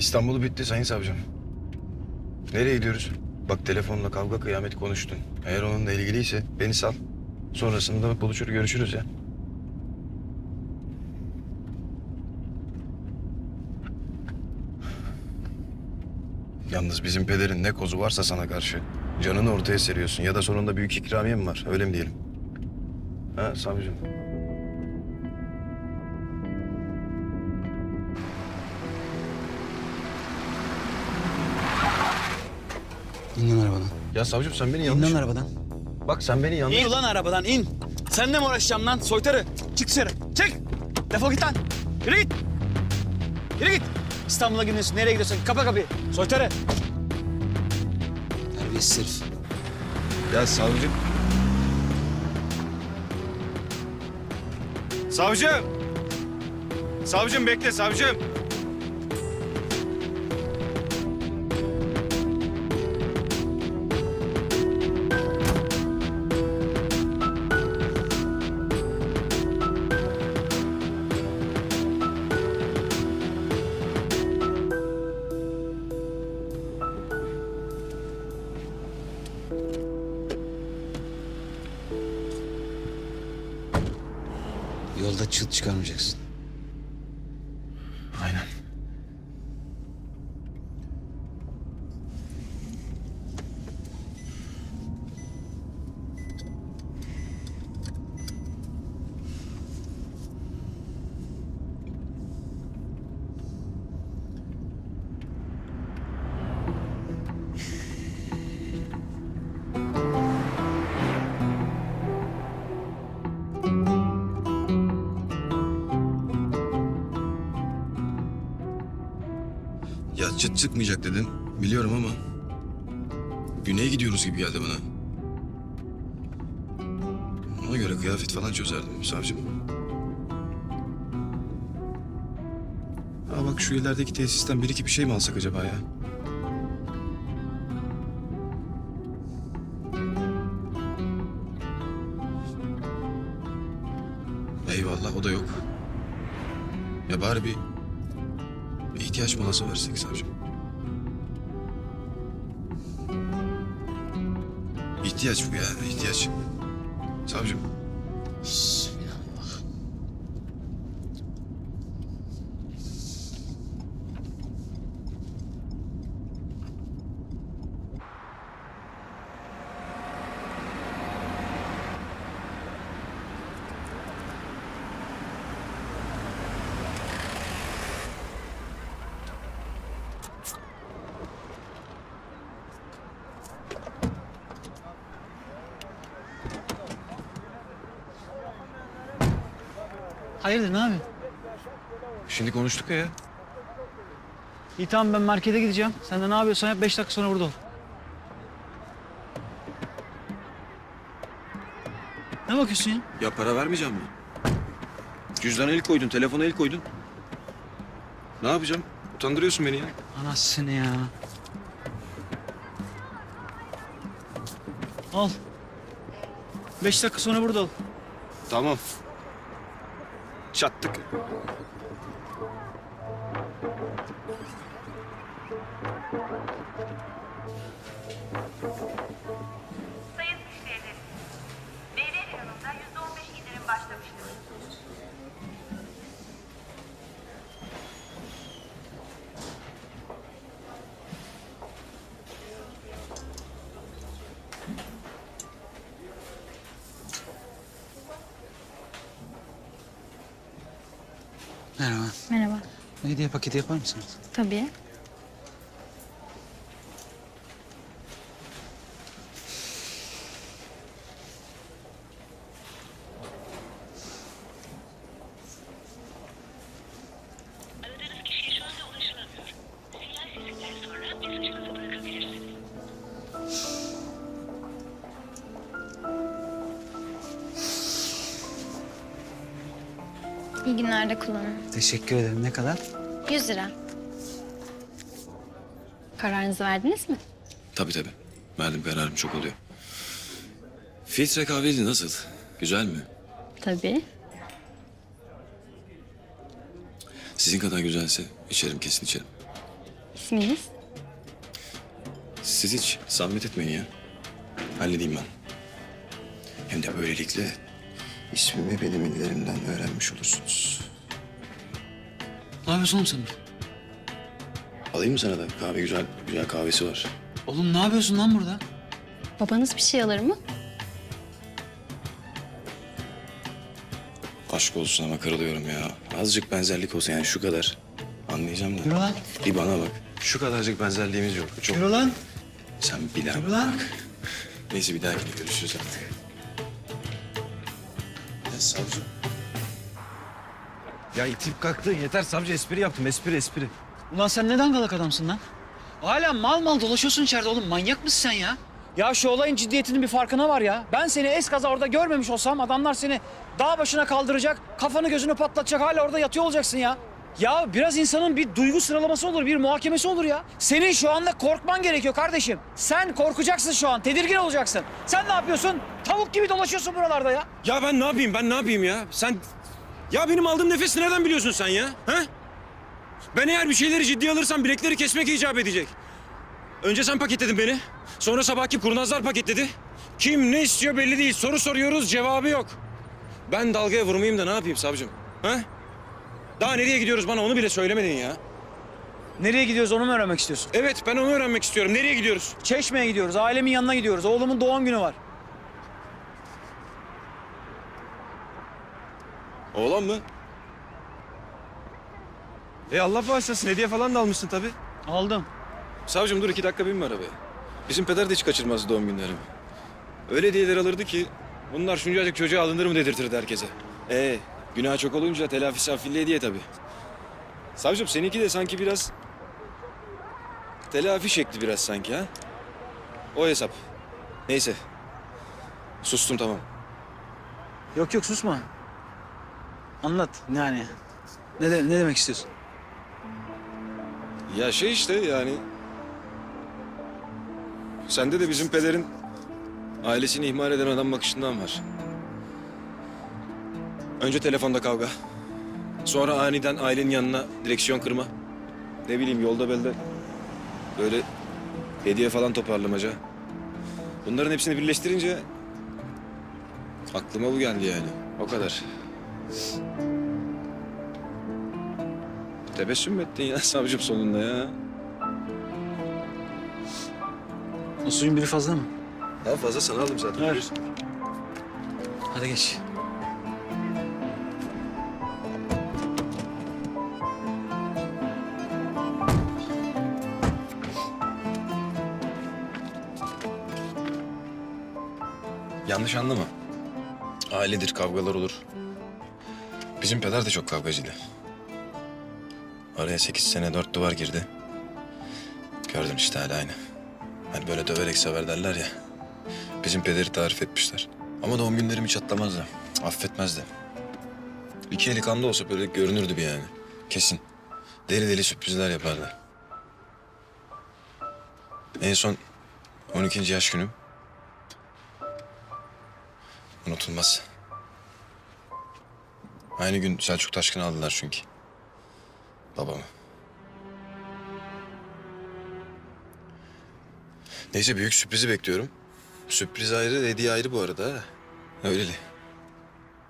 İstanbul bitti sayın savcım. Nereye gidiyoruz? Bak telefonla kavga kıyamet konuştun. Eğer onunla ilgiliyse beni sal. Sonrasında buluşur görüşürüz ya. Yalnız bizim pederin ne kozu varsa sana karşı. Canını ortaya seriyorsun ya da sonunda büyük ikramiye mi var? Öyle mi diyelim? Ha savcım? İn lan arabadan. Ya savcım sen beni İn yanlış... lan arabadan. Bak sen beni yanlış... İn ulan arabadan in. Seninle mi uğraşacağım lan soytarı? Çık dışarı. Çık. Defol git lan. Yürü git. Yürü git. İstanbul'a gidiyorsun. Nereye gidiyorsun? Kapa kapıyı. Soytarı. Terbiyesiz herif. Ya savcım... Savcım! Savcım bekle savcım! Çıt çıkarmayacaksın. Çıt çıkmayacak dedin. Biliyorum ama... Güney'e gidiyoruz gibi geldi bana. Ona göre kıyafet falan çözerdim savcım. Aa bak şu ilerideki tesisten bir iki bir şey mi alsak acaba ya? Eyvallah o da yok. Ya bari bir bir ihtiyaç molası versek savcım. İhtiyaç bu ya, ihtiyaç. Savcım. Hayırdır ne yapıyorsun? Şimdi konuştuk ya. İyi tamam ben markete gideceğim. Sen de ne yapıyorsan yap. Beş dakika sonra burada ol. Ne bakıyorsun ya? Ya para vermeyeceğim mi? Cüzdana el koydun, telefona el koydun. Ne yapacağım? Utandırıyorsun beni ya. Anasını ya. Al. Beş dakika sonra burada ol. Tamam. Çattık. Sayın Merhaba. Merhaba. Hediye paketi yapar mısınız? Tabii. İyi günlerde kullanın. Teşekkür ederim. Ne kadar? 100 lira. Kararınızı verdiniz mi? Tabii tabii. Verdim kararım çok oluyor. Filtre kahveli nasıl? Güzel mi? Tabii. Sizin kadar güzelse içerim kesin içerim. İsminiz? Siz hiç zahmet etmeyin ya. Halledeyim ben. Hem de böylelikle ismimi benim ellerinden öğrenmiş olursunuz. Ne yapıyorsun oğlum sen? Alayım mı sana da kahve güzel güzel kahvesi var. Oğlum ne yapıyorsun lan burada? Babanız bir şey alır mı? Aşk olsun ama kırılıyorum ya. Azıcık benzerlik olsa yani şu kadar. Anlayacağım da. Yürü lan. Bir bana bak. Şu kadarcık benzerliğimiz yok. Çok. Yürü lan. Sen bir daha Yürü lan. Neyse bir dahakine görüşürüz artık. Savcı. Ya itip kalktın yeter savcı espri yaptım espri espri. Ulan sen ne dangalak adamsın lan? Hala mal mal dolaşıyorsun içeride oğlum. Manyak mısın sen ya? Ya şu olayın ciddiyetinin bir farkına var ya. Ben seni eskaza orada görmemiş olsam adamlar seni dağ başına kaldıracak, kafanı gözünü patlatacak hala orada yatıyor olacaksın ya. Ya biraz insanın bir duygu sıralaması olur, bir muhakemesi olur ya. Senin şu anda korkman gerekiyor kardeşim. Sen korkacaksın şu an, tedirgin olacaksın. Sen ne yapıyorsun? Tavuk gibi dolaşıyorsun buralarda ya. Ya ben ne yapayım ben ne yapayım ya? Sen ya benim aldığım nefesi nereden biliyorsun sen ya? Ha? Ben eğer bir şeyleri ciddiye alırsam bilekleri kesmek icap edecek. Önce sen paketledin beni. Sonra sabahki kurnazlar paketledi. Kim ne istiyor belli değil. Soru soruyoruz cevabı yok. Ben dalgaya vurmayayım da ne yapayım savcım? Ha? Daha nereye gidiyoruz bana onu bile söylemedin ya. Nereye gidiyoruz onu mu öğrenmek istiyorsun? Evet ben onu öğrenmek istiyorum. Nereye gidiyoruz? Çeşme'ye gidiyoruz, ailemin yanına gidiyoruz. Oğlumun doğum günü var. Oğlan mı? E Allah bağışlasın hediye falan da almışsın tabii. Aldım. Savcım dur iki dakika binme arabaya. Bizim peder de hiç kaçırmazdı doğum günlerimi. Öyle hediyeler alırdı ki bunlar şuncacık çocuğa alınır mı dedirtirdi herkese. Ee, günah çok olunca telafisi affilli hediye tabii. Savcım seninki de sanki biraz telafi şekli biraz sanki ha. O hesap. Neyse. Sustum tamam. Yok yok susma. Anlat yani. Ne, de- ne demek istiyorsun? Ya şey işte yani... Sende de bizim pederin ailesini ihmal eden adam bakışından var. Önce telefonda kavga. Sonra aniden ailenin yanına direksiyon kırma. Ne bileyim yolda belde böyle hediye falan toparlamaca. Bunların hepsini birleştirince aklıma bu geldi yani. O kadar. Tebessüm mü ettin ya savcım sonunda ya? O suyun biri fazla mı? Daha fazla sana aldım zaten. Hadi geç. Yanlış anlama. Ailedir, kavgalar olur. Bizim peder de çok kavgacıydı. Araya sekiz sene dört duvar girdi. Gördün işte hala aynı. Hani böyle döverek sever derler ya. Bizim pederi tarif etmişler. Ama doğum günlerimi hiç atlamazdı. Affetmezdi. İki eli kanda olsa böyle görünürdü bir yani. Kesin. Deli deli sürprizler yapardı. En son 12. yaş günüm. Unutulmaz. Aynı gün Selçuk Taşkın'ı aldılar çünkü. Babamı. Neyse büyük sürprizi bekliyorum. Sürpriz ayrı, hediye ayrı bu arada. ha. Öyleli.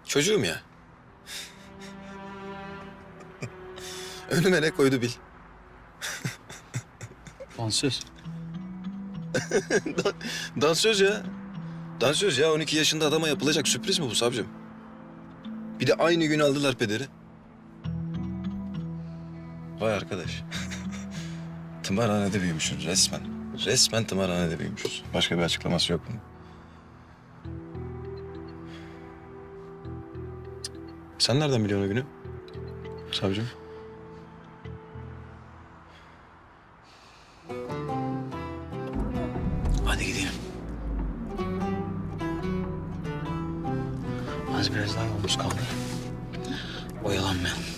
Çocuğum ya. Önüme ne koydu bil. Dansöz. Dansöz ya. Dansöz ya 12 yaşında adama yapılacak sürpriz mi bu savcım? Bir de aynı gün aldılar pederi. Vay arkadaş. tımarhanede büyümüşüz resmen. Resmen tımarhanede büyümüşüz. Başka bir açıklaması yok bunun. Sen nereden biliyorsun o günü? Savcım. Biraz daha yolumuz kaldı. Oyalanmayalım.